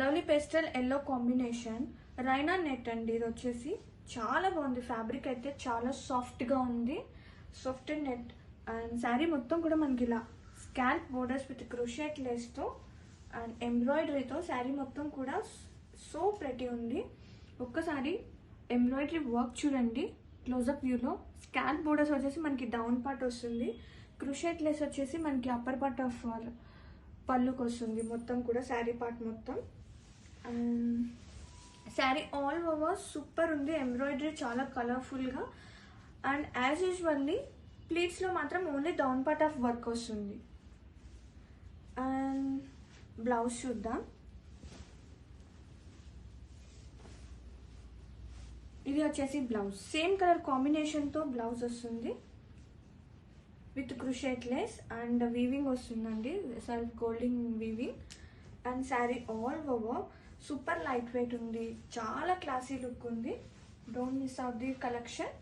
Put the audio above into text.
Lovely pastel yellow combination. Rayon net అండి ఇది వచ్చేసి చాలా బాగుంది. ఫ్యాబ్రిక్ అయితే చాలా సాఫ్ట్గా ఉంది. Soft net. అండ్ శారీ మొత్తం కూడా మనకి ఇలా స్కాల్ప్ బోర్డర్స్ విత్ క్రోషెట్ లేస్తో అండ్ ఎంబ్రాయిడరీతో శారీ మొత్తం కూడా సో ప్రతి ఉంది. ఒక్కసారి ఎంబ్రాయిడరీ వర్క్ చూడండి క్లోజప్ వ్యూలో స్కాల్ప్ బోర్డర్స్ వచ్చేసి మనకి డౌన్ పార్ట్ వస్తుంది. క్రుషెట్ లెస్ వచ్చేసి మనకి అప్పర్ పార్ట్ ఆఫ్ పళ్ళుకి వస్తుంది మొత్తం కూడా శారీ పార్ట్ మొత్తం. శారీ ఆల్ ఓవర్ సూపర్ ఉంది ఎంబ్రాయిడరీ చాలా కలర్ఫుల్గా అండ్ యాజ్ యూజువల్లీ ప్లీట్స్లో మాత్రం only down part of work వస్తుంది అండ్ బ్లౌజ్ చూద్దాం ఇది వచ్చేసి బ్లౌజ్ సేమ్ కలర్ కాంబినేషన్తో బ్లౌజ్ వస్తుంది with crochet lace and weaving వస్తుందండి self golding weaving and sari all over super light weight ఉంది. చాలా క్లాసీ లుక్ ఉంది. Don't miss out the collection